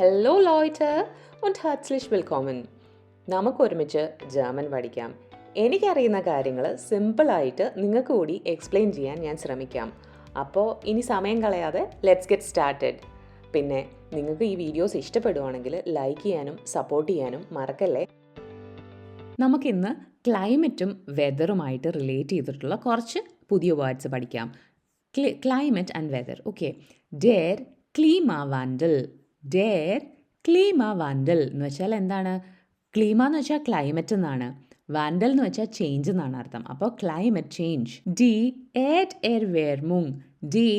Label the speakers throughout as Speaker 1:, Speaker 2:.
Speaker 1: Hello ലോയ്റ്റ് und herzlich willkommen. നമുക്ക് ഒരുമിച്ച് ജർമ്മൻ പഠിക്കാം. എനിക്കറിയുന്ന കാര്യങ്ങൾ സിമ്പിളായിട്ട് നിങ്ങൾക്ക് കൂടി എക്സ്പ്ലെയിൻ ചെയ്യാൻ ഞാൻ ശ്രമിക്കാം. അപ്പോൾ ഇനി സമയം കളയാതെ ലെറ്റ്സ് ഗെറ്റ് സ്റ്റാർട്ടഡ് പിന്നെ നിങ്ങൾക്ക് ഈ വീഡിയോസ് ഇഷ്ടപ്പെടുവാണെങ്കിൽ ലൈക്ക് ചെയ്യാനും സപ്പോർട്ട് ചെയ്യാനും മറക്കല്ലേ? നമുക്കിന്ന് ക്ലൈമറ്റും വെതറുമായിട്ട് റിലേറ്റ് ചെയ്തിട്ടുള്ള കുറച്ച് പുതിയ വേർഡ്സ് പഠിക്കാം. ക്ലൈമറ്റ് ആൻഡ് വെതർ ഓക്കെ ഡേർ ക്ലീമ ഡേർ ക്ലീമ വാൻഡൽ എന്ന് വെച്ചാൽ എന്താണ്? ക്ലീമ എന്ന് വെച്ചാൽ ക്ലൈമറ്റ് എന്നാണ്. വാൻഡൽ എന്ന് വെച്ചാൽ ചേഞ്ച് എന്നാണ് അർത്ഥം. അപ്പോൾ ക്ലൈമറ്റ് ചേഞ്ച് ഡി ഏറ്റ് എർ വേർമുങ് ഡി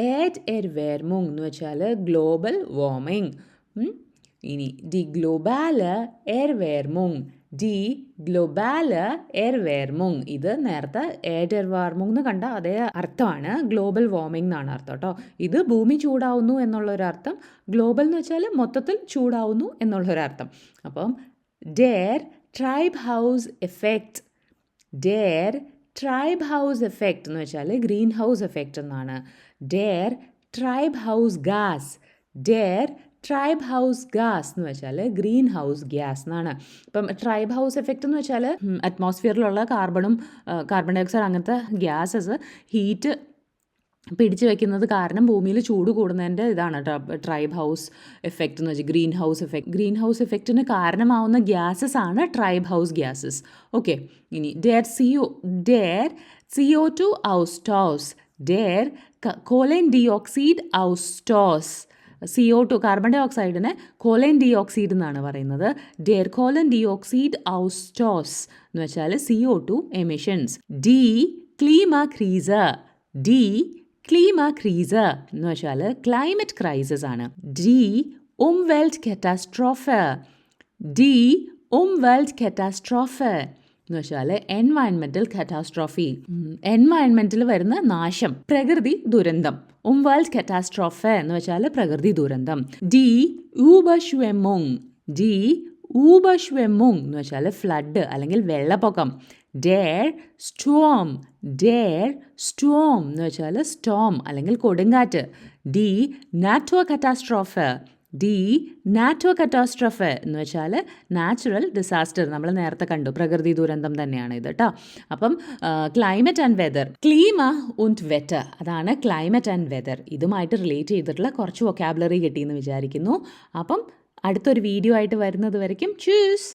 Speaker 1: ഏറ്റ് എർ വേർമുങ് എന്ന് വെച്ചാൽ ഗ്ലോബൽ വാർമിംഗ് ഇനി ഡി ഗ്ലോബാൽ എർ വേർമുങ് ഡി ഗ്ലോബാൽ എയർ വേർമുങ് ഇത് നേരത്തെ എയർ വാർമുങ് എന്ന് കണ്ട അതേ അർത്ഥമാണ്. ഗ്ലോബൽ വാർമിംഗ് എന്നാണ് അർത്ഥം കേട്ടോ ഇത് ഭൂമി ചൂടാവുന്നു എന്നുള്ളൊരർത്ഥം ഗ്ലോബൽ എന്ന് വെച്ചാൽ മൊത്തത്തിൽ ചൂടാവുന്നു എന്നുള്ളൊരർത്ഥം അപ്പം ഡെയർ ട്രൈബ് ഹൗസ് എഫക്റ്റ് ഡെയർ ട്രൈബ് ഹൗസ് എഫക്റ്റ് എന്ന് വെച്ചാൽ ഗ്രീൻ ഹൗസ് എഫക്റ്റ് എന്നാണ്. ഡെയർ ട്രൈബ് ഹൗസ് ഗ്യാസ് ഡെയർ ട്രൈബ് ഹൗസ് ഗ്യാസ് എന്ന് വെച്ചാൽ ഗ്രീൻ ഹൗസ് ഗ്യാസ് എന്നാണ്. ഇപ്പം ട്രൈബ് ഹൗസ് എഫക്റ്റ് എന്ന് വെച്ചാൽ അറ്റ്മോസ്ഫിയറിലുള്ള കാർബണും കാർബൺ ഡൈ ഓക്സൈഡ് അങ്ങനത്തെ ഗ്യാസസ് ഹീറ്റ് പിടിച്ചു വെക്കുന്നത് കാരണം ഭൂമിയിൽ ചൂട് കൂടുന്നതിന്റെ ഇതാണ് ട്രൈബ് ഹൗസ് എഫക്റ്റ് എന്ന് വെച്ചാൽ green house effect green house എഫക്റ്റിന് കാരണമാവുന്ന ഗ്യാസസ് ആണ് ട്രൈബ് ഹൗസ് ഗ്യാസസ് ഓക്കെ ഇനി ഡെയർ സി ഒ ഡെയർ സി ഒ ടു ഔസ്റ്റോസ് ഡെയർ കോലൻ ഡി ഓക്സൈഡ് ഔസ്റ്റോസ് C O two carbon dye ഓക്സൈഡിനെ കോലൻ ഡി ഓക്സൈഡ് എന്നാണ് പറയുന്നത്. ഡെയർ കോലൻ ഡി ഓക്സൈഡ് ഔസ്റ്റോസ് എന്ന് വെച്ചാൽ സി ഒ ടു എമിഷൻസ് ഡി ക്ലീമ ക്രീസ ഡി ക്ലീമ ക്രീസ എന്ന് വെച്ചാൽ ക്ലൈമറ്റ് ക്രൈസിസ് ആണ്. ഡി ഉം വേൾഡ് കെറ്റാസ്ട്രോഫ് ഡി ഉംവെൽറ്റ് കെറ്റാസ്ട്രോഫ എന്ന് വെച്ചാൽ എൻവയൺമെന്റൽ കറ്റാസ്ട്രോഫി എൻവയൺമെന്റിൽ വരുന്ന നാശം. പ്രകൃതി ദുരന്തം. ഉംവേൾഡ് കറ്റാസ്ട്രോഫ എന്ന് വെച്ചാൽ പ്രകൃതി ദുരന്തം. ഡി ഊബഷ്വെമുങ് ഡി ഊബഷ്വെമുങ് എന്ന് വെച്ചാൽ ഫ്ലഡ് അല്ലെങ്കിൽ വെള്ളപ്പൊക്കം. ഡേർ സ്റ്റോം ഡേർ സ്റ്റോം എന്ന് വെച്ചാൽ സ്റ്റോം അല്ലെങ്കിൽ കൊടുങ്കാറ്റ്. ഡി നാറ്റോ കറ്റാസ്ട്രോഫ ഡി നാറ്റോ കറ്റാസ്ട്രഫ് എന്ന് വെച്ചാൽ നാച്ചുറൽ ഡിസാസ്റ്റർ. നമ്മൾ നേരത്തെ കണ്ടു പ്രകൃതി ദുരന്തം തന്നെയാണ് ഇത് കേട്ടോ അപ്പം ക്ലൈമറ്റ് ആൻഡ് വെതർ. ക്ലീമ ഉണ്ട് വെറ്റർ. അതാണ് ക്ലൈമറ്റ് ആൻഡ് വെതർ. ഇതുമായിട്ട് റിലേറ്റ് ചെയ്തിട്ടുള്ള കുറച്ച് വൊക്കാബുലറി കിട്ടിയെന്ന് വിചാരിക്കുന്നു. അപ്പം അടുത്തൊരു വീഡിയോ ആയിട്ട് വരുന്നത് വരയ്ക്കും. ചൂസ്!